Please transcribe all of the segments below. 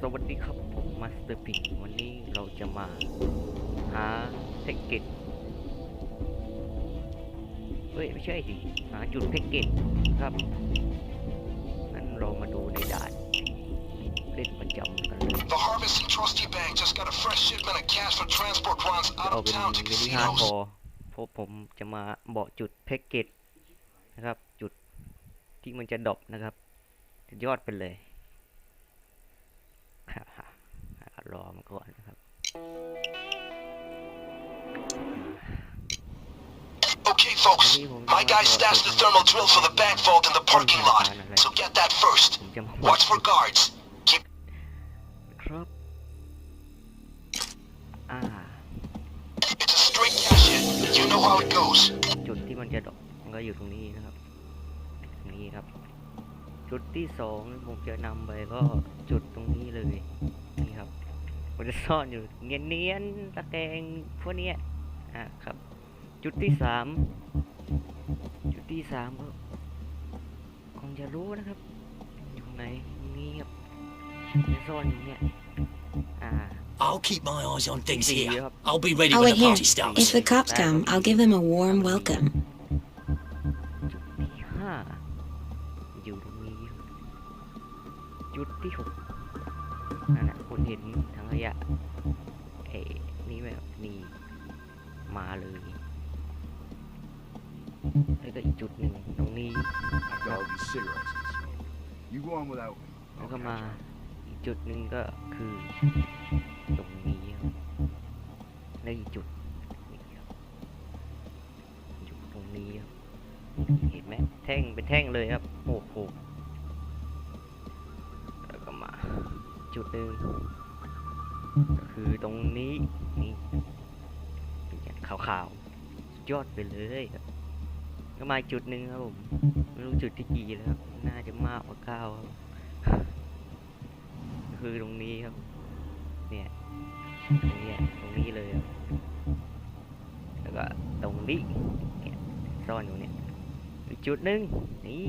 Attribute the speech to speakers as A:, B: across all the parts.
A: สวัสดีครับผมมาสเตอร์พิกวันนี้เราจะมาหาแพ็กเกจเฮ้ย ไม่ใช่ดิหาจุดแพ็กเกจครับงั้นเรามาดูในด่านเล่นประจำกันเลย
B: The Harvest and Trusty Bank just got a fresh shipment of cash for transport runs
A: จะ
B: out
A: เอา
B: of
A: เป็น
B: town to
A: มินิฮาร์ดค
B: casinos.
A: อร์เพราะผมจะมาบอกจุดแพ็กเกจนะครับ จุดที่มันจะดรอปนะครับสุดยอดไปเลย รอมาก่อนนะครับ
B: Okay, folks. My guys stashed the thermal drill for the bank vault in the parking lot, so get that first.
A: ผมจะมา
B: Watch for guards. Keep
A: ครับอ่า
B: it's a straight cash in. You know how it goes.
A: จุดที่มันจะดรอปมันก็อยู่ตรงนี้นะครับตรงนี้ครับ จุดที่สองผมจะนำไปก็ จุดตรงนี้เลย นี่ครับมันจะซ่อนอยู่เนียนๆตะแกรงพวกเนี้ยอะครับ จุดที่สามจุดที่สามก็คงจะรู้นะครับ อยู่ไหนนี่ครับจะซ่อนอยู่เนี่ยอ่า
C: I'll keep my eyes on things
A: Yeah.
C: here. I'll be ready
D: Oh,
C: when
D: wait
C: the
D: here.
C: party starts.
D: If the cops come, I'll give them a warm welcome.
A: จุดที่ห้าอยู่ตรงนี้ครับจุดที่หก นั่นแหะคุณเห็นทางขยะเอ้นี่แบบนี่มาเลย แล้วก็อีกจุดหนึ่งตรงนี้
E: I've got all these cigarettes to smoke. You go on without me.
A: แล้ว
E: I'll
A: ก็
E: catch
A: มา
E: up.
A: อีกจุดหนึ่งก็คือตรงนี้ครับแล้วอีกจุดนี่ครับจุดตรงนี้ครับเห็นไหมแท่งเป็นแท่งเลยครับ จุดหนึ่งก็คือตรงนี้นี่เป็นอย่างขาวๆยอดไปเลยก็มาจุดหนึ่งครับผมไม่รู้จุดที่กี่แล้วครับน่าจะมากกว่าเก้าครับคือตรงนี้ครับ เนี่ยตรงนี้ตรงนี้เลยครับแล้วก็ตรงนี้เนี่ยซ่อนอยู่เนี่ยจุดหนึ่งนี่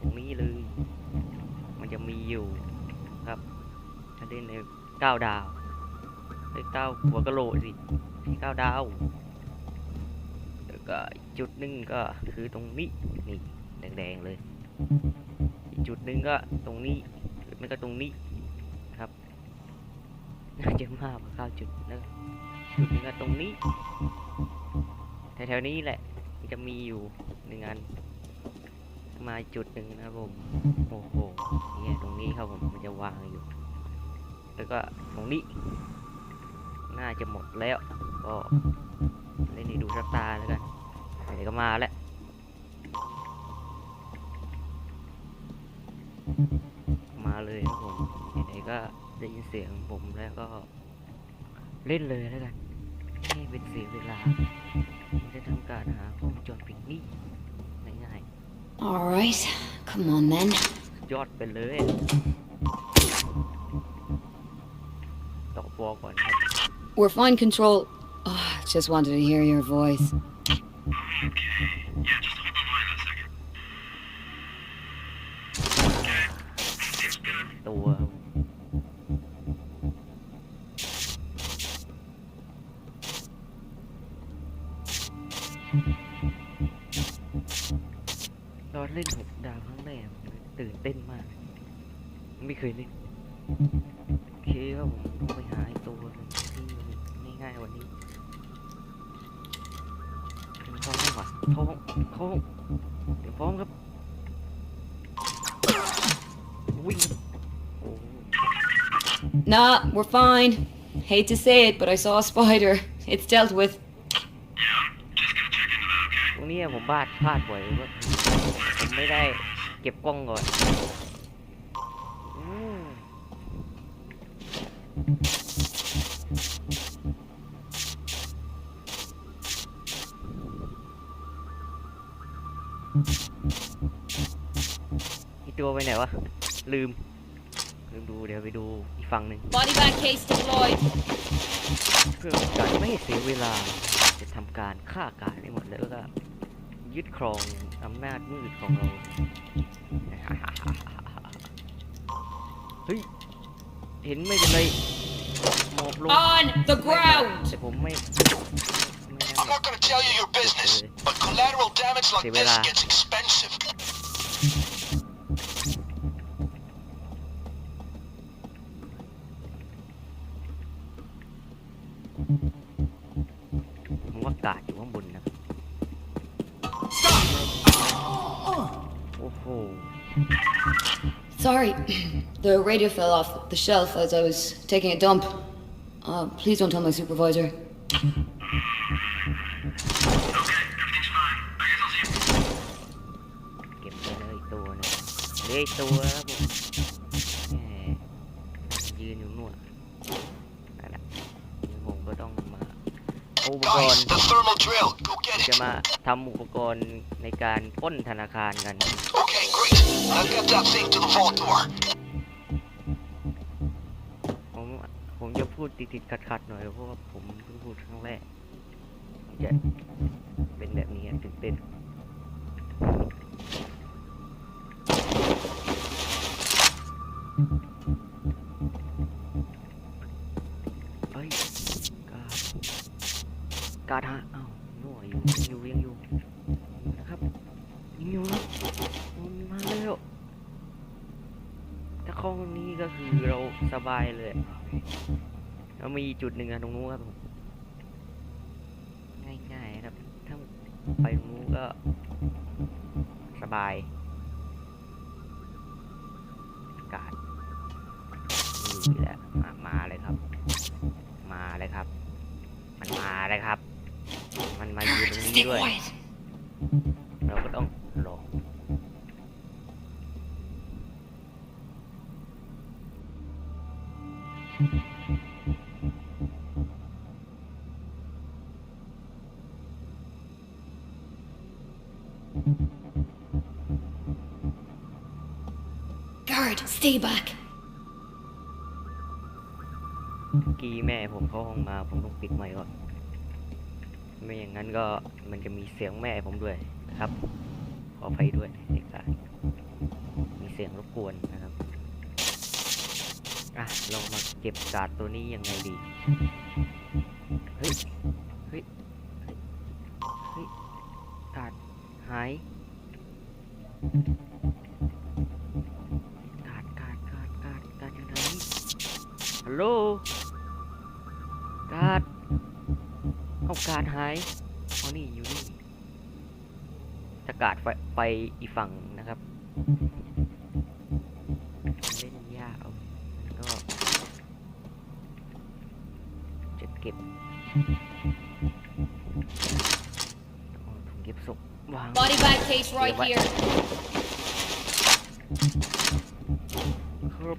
A: ตรงนี้เลย มันจะมีอยู่ เล่นในเก้าดาวไอ้ยเก้าหัวกะโหลกสิเก้าดาวแล้วก็อีกจุดหนึ่งก็คือตรงนี้นี่แดงๆเลย อีกจุดหนึ่งก็ตรงนี้หรือไม่ก็ตรงนี้ครับน่าจะมากกว่าเก้าจุดนะจุดหนึงก็ตรงนี้แถวๆนี้แหละมันจะมีอยู่หนึ่งอันมาจุดหนึ่งนะครับผมโอ้โหเนี่ยตรงนี้ครับผมมันจะวางอยู่ แล้วก็ตรงนี้ น่าจะหมดแล้ว ก็เล่นให้ดูสักตาแล้วกันเดี๋ยวก็มาแล้วมาเลยครับผมไหนๆก็ได้ยินเสียงผมแล้วก็ เล่นเลยแล้วกันให้เป็นเสียเวลาผมจะทำการหากล้องวงจรปิดนี่ง่าย
D: All right, come on then.
A: ๆยอดไปเลย ต่อปอก่อนครับ
F: We're fine, Control. Oh, just wanted to hear your voice.
A: ตัวตอนเล่นหกดาวครั้งแรกตื่นเต้นมาก ไม่เคยเล่น วิ่งโอ้
F: Nah, we're fine. Hate to say it, but I saw a spider. It's dealt with.
A: ตรงนี้ผมพลาดพลาดบ่อยว่าผมไม่ได้เก็บกล้องก่อนอืมอีกตัวไปไหนวะ ลืม ลืมดูเดี๋ยวไปดูอีกฝั่งหนึ่ง
F: Body bag case deployed.
A: เพื่อเป็นการไม่ให้เสียเวลาจะทำการฆ่าการให้หมดแล้วก็ยึดครองอำนาจมืดของเรา เฮ้ย เห็นไม่เป็นไรหมอบลง
F: On the ground!
A: แต่ผมไม่ ไม่ได้
B: I'm not gonna tell you your business, but collateral damage like this gets expensive.
A: ผมว่ากาดอยู่ข้างบนนะครับโอ้โห
F: Sorry, the radio fell off the shelf as I was taking a dump. Uh, please don't tell my supervisor.
A: เก็บไปเลยอีกตัวหนึงเหลยตัวครับ you. อาอุปกร
B: Guys,
A: ณ์
B: the thermal drill. Go get
A: จะ
B: it.
A: มาทำอุปกรณ์ในการปล้นธนาคารกัน
B: Okay, great. Now get that thing to the vault door.
A: ผมผมจะพูดติดติดขัดขัดๆหน่อยเพราะว่าผมเพิ่งพูดครั้งแรกผมจะเป็นแบบนี้ตื่นเต้นเอ้ยการ การฮะอ้าวนัวอยู่ยังอยู่ยังอยู่ยังอยู่นะครับยังอยู่นะมันมาแล้วถ้าเข้องนี้ก็คือเราสบายเลยแล้วมีจุดหนึ่งอะตรงนู้นครับผมง่ายๆครับถ้าไปตรงนู้นก็สบายอากาศอยู่แล้วมาเลยครับ มาเลยครับ มันมาเลยครับ ด้วย
F: quiet.
A: เราก็ต้องรอ
D: Guard, stay back.
A: เมื่อกี้แม่ผมเข้าห้องมาผมต้องปิดไมค์ก่อน ไม่อย่างนั้นก็มันจะมีเสียงแม่ผมด้วยนะครับ ขออภัยด้วยในการมีเสียงรบกวนนะครับอะเรามาเก็บกาดตัวนี้ยังไงดี เฮ้ย เฮ้ย เฮ้ยกาดหายกาดกาดกาดกาดกาดอยู่ไหนฮัลโหล การ์ดหายเอานี่อยู่นี่ถ้าการ์ดไปไปอีกฝั่งนะครับเล่นยากเอามันก็จะเก็บเอาถุงเก็บศพวาง
F: Body bag case right
A: Yeah, what-
F: here.
A: ครับ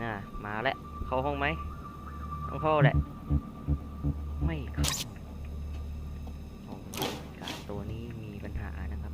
A: น่ะมาแล้ว เข้าห้องไหม ต้องเข้าแหละ ไม่เข้าของกาตัวนี้มีปัญหานะครับ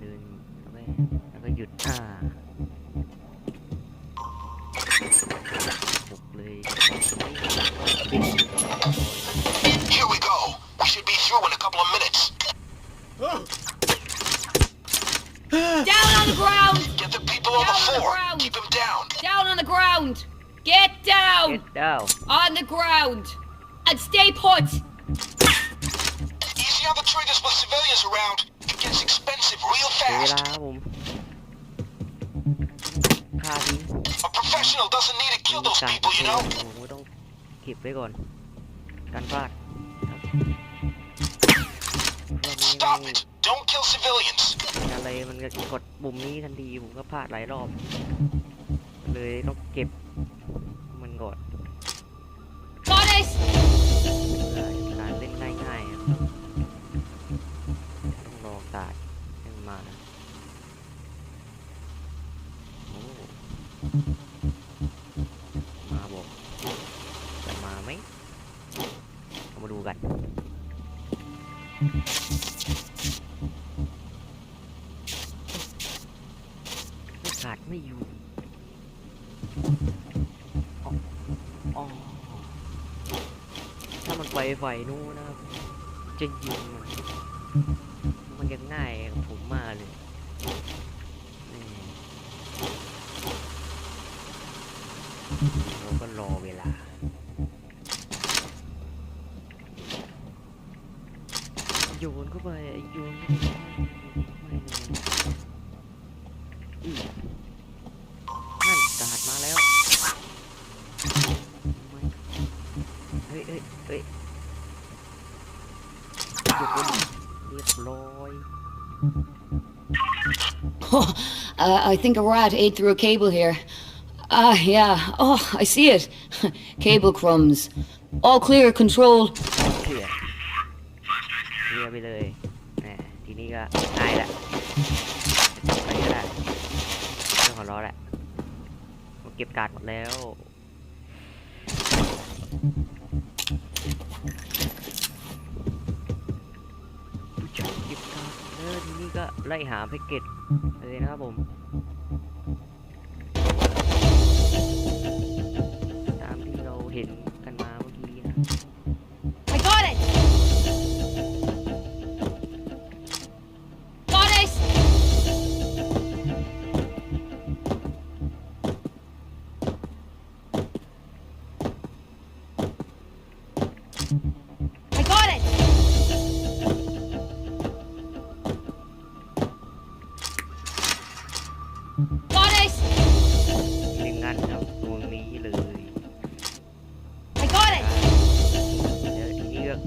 A: เดินแล้วก็แล้วก็หยุดอ่าบุกเลย
B: Here we go. We should be through in a couple of minutes.
F: Down on the ground!
B: Get the people on the
F: Down on the
B: floor.
F: ground.
B: Keep them down.
F: Down on the ground! Get down!
A: เก็ตดาว
F: On the ground! And stay put!
B: Easy on the triggers with civilians around. It gets expensive Real
A: เสียเว
B: fast.
A: ลาครับผมฆ่าทิ้ง
B: A professional doesn't need to
A: มี
B: kill those
A: การ
B: people, you know?
A: ผมก็ต้องเก็บไว้ก่อน การพลาดครับรอบนี้
B: Stop
A: ไม่
B: it. Don't kill civilians.
A: อะไรมันก็กดปุ่มนี้ทันทีผมก็พลาดหลายรอบ เลยต้องเก็บมันก่อน
F: Got it!
A: การเล่นง่ายๆครับต้องรอการดให้มันมา มาบอกจะมาไหมเอามาดูกัน ไม่ขาดไม่อยู่อ๋อถ้ามันไปไฟนู้นนะครับ จะยิงมัน มันยังง่ายผมมากเลยนี่ เราก็รอเวลา โยนเข้าไปโยนเข้าไปไม่เลยอื้อนั่นกาดมาแล้วไม่เฮ้ยเฮ้ยเฮ้ยโยนเรียบร้อย
F: uh, I think a rat ate through a cable here. Ah, yeah. Oh, I see it. cable crumbs. All clear, control.
A: เคลียร์เคลียร์ไปเลยแหมทีนี้ก็ง่ายละไปก็ได้เรื่องของล้อแหละผมเก็บการ์ดหมดแล้ว ผู้จัดเก็บการ์ดเออทีนี้ก็ไล่หาแพ็กเกจเลยนะครับผม เห็นกันมาเมื่อกี้นะ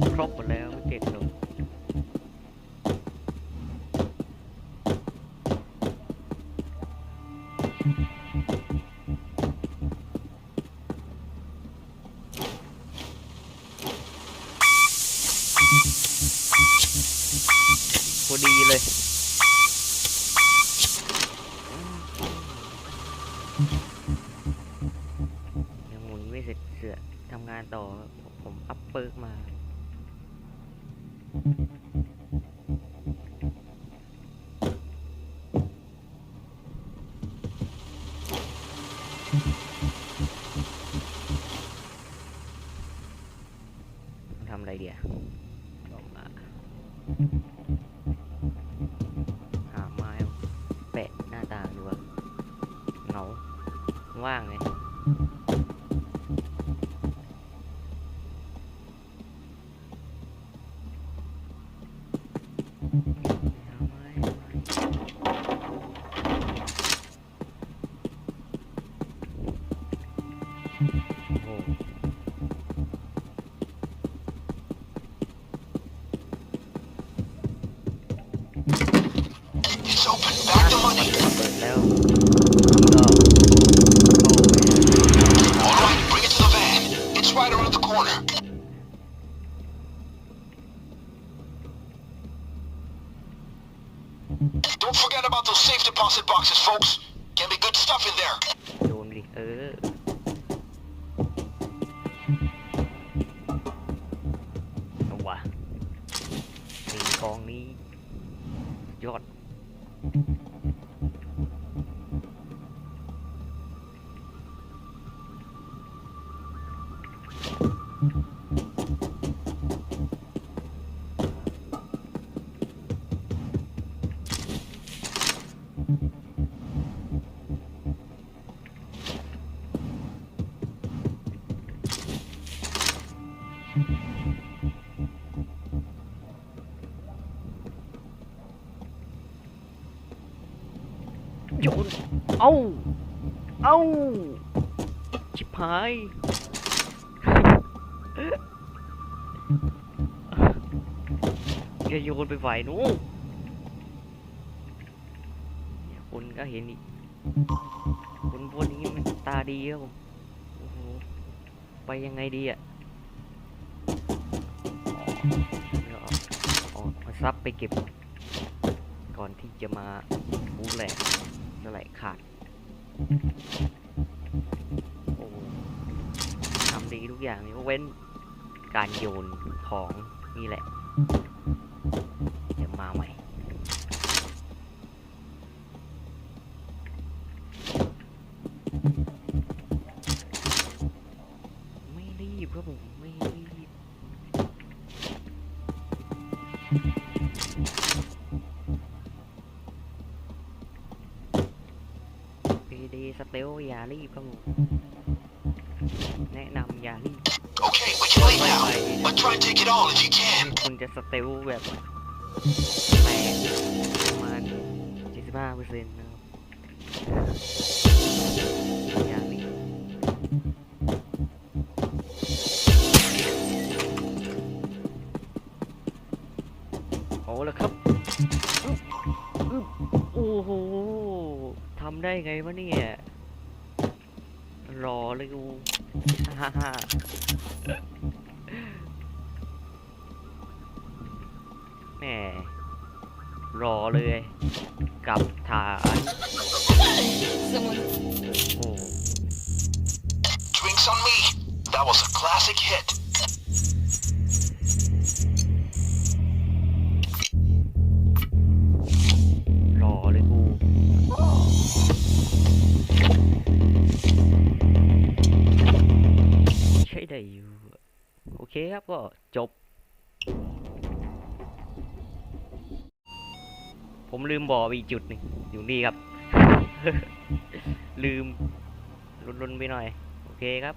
A: ดี๋ ทำอะไรเดียวก็มาหาไม้แปะหน้าต่างดูว่าเหงาว่างเอา
B: Thank you. Don't forget about those safe deposit boxes, folks. Can be good stuff in there.
A: เอาเอาชิบหายจะโยนไปฝ่ายนู้นคนก็เห็นอีกคนพวกนี้มันตาดีครับผมโอ้โหไปยังไงดีอะเดี๋ยวเอาเอาเอาซับไปเก็บ ก่อนที่จะมาบูแหลกสไลด์ขาด ทำดีทุกอย่างยกเว้นการโยนของนี่แหละ เดี๋ยวมาใหม่ไม่รีบครับผม ไม่รีบ สเตลอย่ารีบครับผมแนะนำอย่ารีบ
B: Okay, we can leave now. But try and take it all if you can.
A: คุณจะสเตลแบบแปดประมาณ75เปอร์เซ็นต์นะ ได้ไงวะเนี่ยรอเลยกูฮ่าฮ่แหมรอเลย กับฐานโอ้
B: Drinks on me. That was a classic hit.
A: ได้อยู่ โอเคครับก็จบ ผมลืมบอกอีกจุดหนึ่งอยู่นี่ครับ ลืมลุนๆไปหน่อย โอเคครับ